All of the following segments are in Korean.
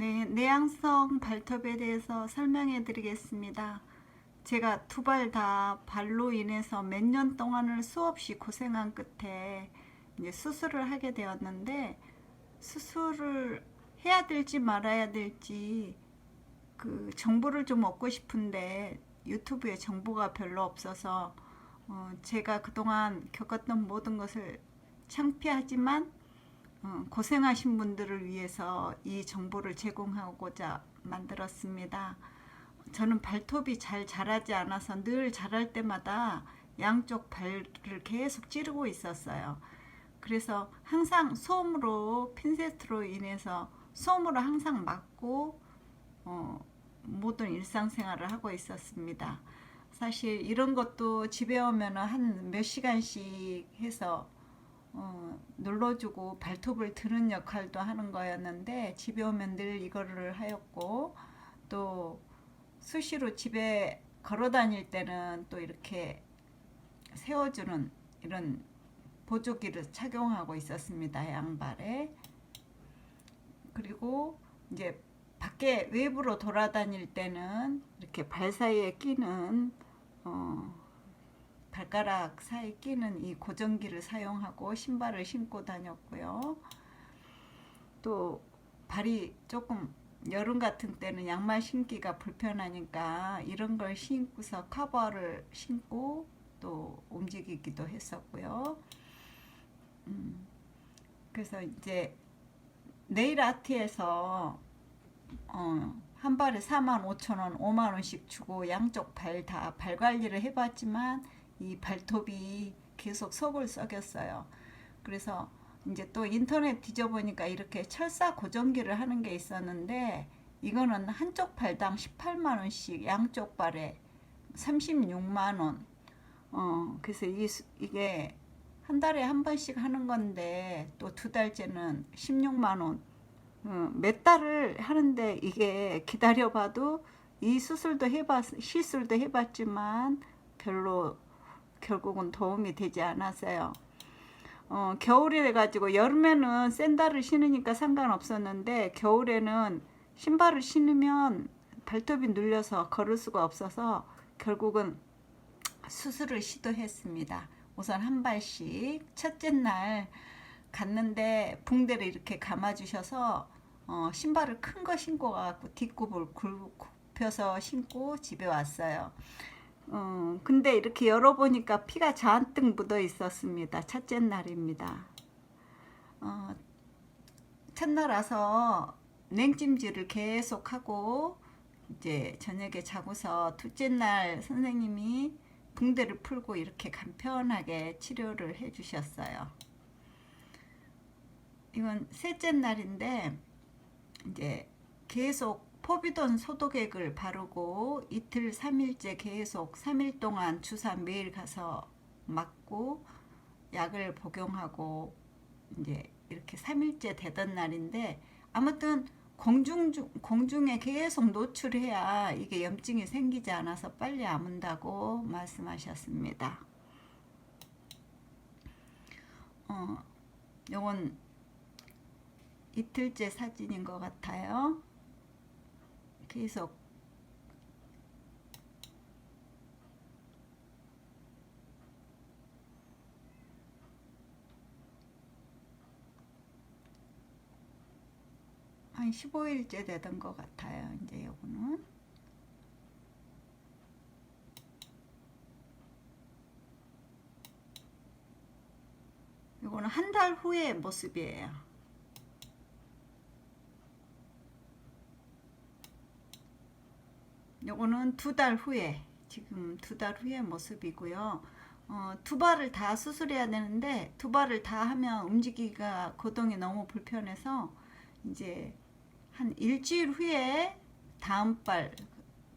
네, 내향성 발톱에 대해서 설명해 드리겠습니다. 제가 두 발 다 발로 인해서 몇 년 동안을 수없이 고생한 끝에 이제 수술을 하게 되었는데 수술을 해야 될지 말아야 될지 그 정보를 좀 얻고 싶은데 유튜브에 정보가 별로 없어서 어, 제가 그동안 겪었던 모든 것을 창피하지만 어, 고생하신 분들을 위해서 이 정보를 제공하고자 만들었습니다. 저는 발톱이 잘 자라지 않아서 늘 자랄 때마다 양쪽 발을 계속 찌르고 있었어요. 그래서 항상 솜으로 핀셋으로 인해서 솜으로 항상 막고 어, 모든 일상생활을 하고 있었습니다. 사실 이런 것도 집에 오면 한 몇 시간씩 해서 어, 눌러주고 발톱을 드는 역할도 하는 거였는데 집에 오면 늘 이거를 하였고 또 수시로 집에 걸어 다닐 때는 또 이렇게 세워주는 이런 보조기를 착용하고 있었습니다 양발에. 그리고 이제 밖에 외부로 돌아다닐 때는 이렇게 발 사이에 끼는 어, 발가락 사이에 끼는 이 고정기를 사용하고 신발을 신고 다녔고요. 또 발이 조금 여름 같은 때는 양말 신기가 불편하니까 이런 걸 신고서 커버를 신고 또 움직이기도 했었고요. 음, 그래서 이제 네일 아트에서 어, 한 발에 4만 5천 원, 5만 원씩 주고 양쪽 발 다 발 관리를 해봤지만 이 발톱이 계속 속을 썩였어요. 그래서 이제 또 인터넷 뒤져보니까 이렇게 철사 고정기를 하는 게 있었는데 이거는 한쪽 발당 18만 원씩 양쪽 발에 36만 원. 어, 그래서 이, 이게 한 달에 한 번씩 하는 건데 또 두 달째는 16만 원. 어, 몇 달을 하는데 이게 기다려봐도 이 수술도 해봤, 시술도 해봤지만 별로 결국은 도움이 되지 않았어요. 어, 겨울이래 가지고 여름에는 샌들을 신으니까 상관없었는데 겨울에는 신발을 신으면 발톱이 눌려서 걸을 수가 없어서 결국은 수술을 시도했습니다. 우선 한 발씩 첫째 날 갔는데 붕대를 이렇게 감아주셔서 어, 신발을 큰 거 신고 가갖고 뒷굽을 굽혀서 신고 집에 왔어요. 어, 근데 이렇게 열어보니까 피가 잔뜩 묻어 있었습니다. 첫째 날입니다. 어, 첫날 와서 냉찜질을 계속 하고 이제 저녁에 자고서 둘째 날 선생님이 붕대를 풀고 이렇게 간편하게 치료를 해주셨어요. 이건 셋째 날인데 이제 계속 포비돈 소독액을 바르고 이틀 3일째 계속 3일 동안 주사 매일 가서 맞고 약을 복용하고 이제 이렇게 3일째 되던 날인데 아무튼 공중 중- 공중에 계속 노출해야 이게 염증이 생기지 않아서 빨리 아문다고 말씀하셨습니다. 어, 요건 이틀째 사진인 것 같아요. 계속 한 15일째 되던 것 같아요. 이제 요거는 요거는 한 달 후의 모습이에요. 요거는 두 달 후에 지금 두 달 후의 모습이고요. 어, 두 발을 다 수술해야 되는데 두 발을 다 하면 움직이기가 거동이 너무 불편해서 이제 한 일주일 후에 다음 발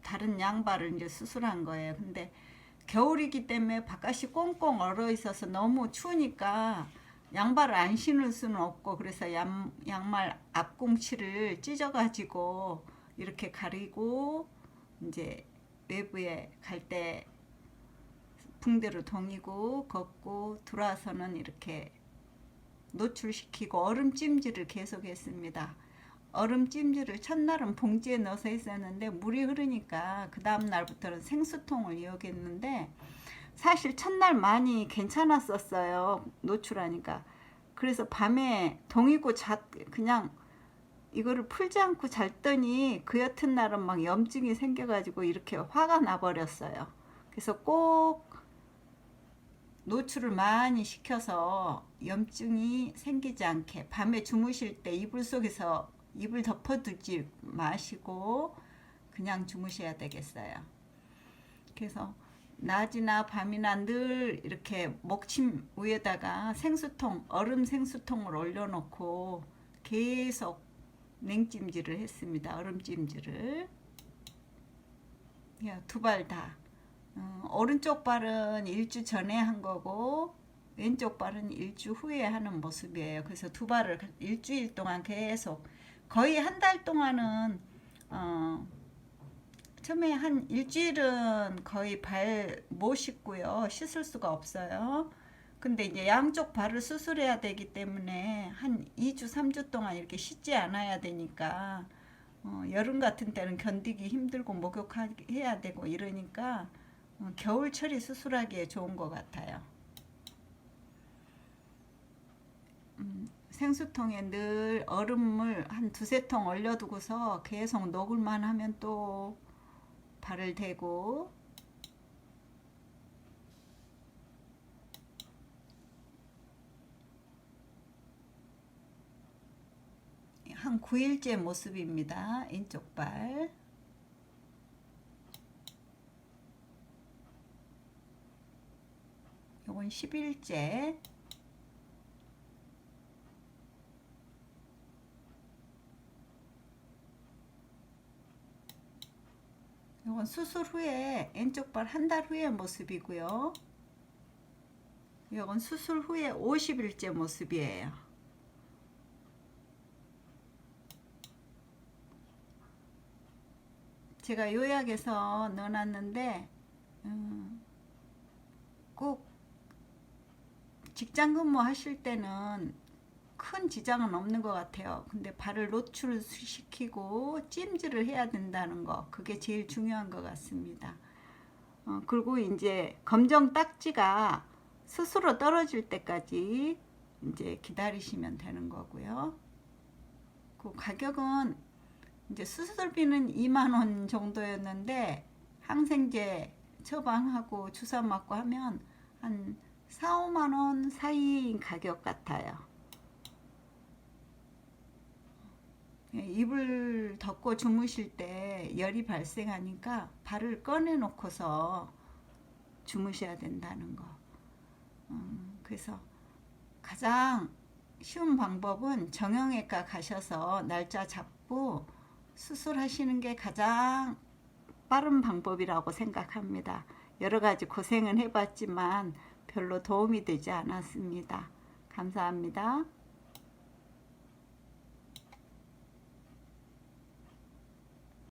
다른 양발을 이제 수술한 거예요. 근데 겨울이기 때문에 바깥이 꽁꽁 얼어 있어서 너무 추우니까 양발을 안 신을 수는 없고 그래서 양, 양말 앞꿈치를 찢어가지고 이렇게 가리고 이제 외부에 갈 때 붕대로 동이고 걷고 들어와서는 이렇게 노출시키고 얼음 찜질을 계속했습니다. 얼음 찜질을 첫날은 봉지에 넣어서 했었는데 물이 흐르니까 그 다음 날부터는 생수통을 이용했는데 사실 첫날 많이 괜찮았었어요 노출하니까 그래서 밤에 동이고 자 그냥 이거를 풀지 않고 잤더니 그 여튼 날은 막 염증이 생겨가지고 이렇게 화가 나버렸어요 그래서 꼭 노출을 많이 시켜서 염증이 생기지 않게 밤에 주무실 때 이불 속에서 이불 덮어두지 마시고 그냥 주무셔야 되겠어요. 그래서 낮이나 밤이나 늘 이렇게 목침 위에다가 생수통, 얼음 생수통을 올려놓고 계속 냉찜질을 했습니다. 얼음찜질을. 두 발 다. 어, 오른쪽 발은 일주 전에 한 거고 왼쪽 발은 일주 후에 하는 모습이에요. 그래서 두 발을 일주일 동안 계속 거의 한 달 동안은 어, 처음에 한 일주일은 거의 발 못 씻고요. 씻을 수가 없어요. 근데 이제 양쪽 발을 수술해야 되기 때문에 한 2주, 3주 동안 이렇게 씻지 않아야 되니까 어, 여름 같은 때는 견디기 힘들고 목욕해야 되고 이러니까 어, 겨울철이 수술하기에 좋은 것 같아요. 음, 생수통에 늘 얼음을 한 두세 통 얼려두고서 계속 녹을만 하면 또 발을 대고 한 9일째 모습입니다. 왼쪽 발. 요건 10일째. 요건 수술 후에 왼쪽 발 한 달 후의 모습이고요. 요건 수술 후에 50일째 모습이에요. 제가 요약해서 넣어놨는데 음, 꼭 직장 근무 하실 때는 큰 지장은 없는 것 같아요. 근데 발을 노출시키고 찜질을 해야 된다는 거 그게 제일 중요한 것 같습니다. 어, 그리고 이제 검정 딱지가 스스로 떨어질 때까지 이제 기다리시면 되는 거고요. 그 가격은 이제 수술비는 2만 원 정도였는데 항생제 처방하고 주사 맞고 하면 한 4, 5만 원 사이인 가격 같아요. 예, 이불 덮고 주무실 때 열이 발생하니까 발을 꺼내 놓고서 주무셔야 된다는 거. 음, 그래서 가장 쉬운 방법은 정형외과 가셔서 날짜 잡고 수술하시는 게 가장 빠른 방법이라고 생각합니다. 여러 가지 고생은 해봤지만 별로 도움이 되지 않았습니다. 감사합니다.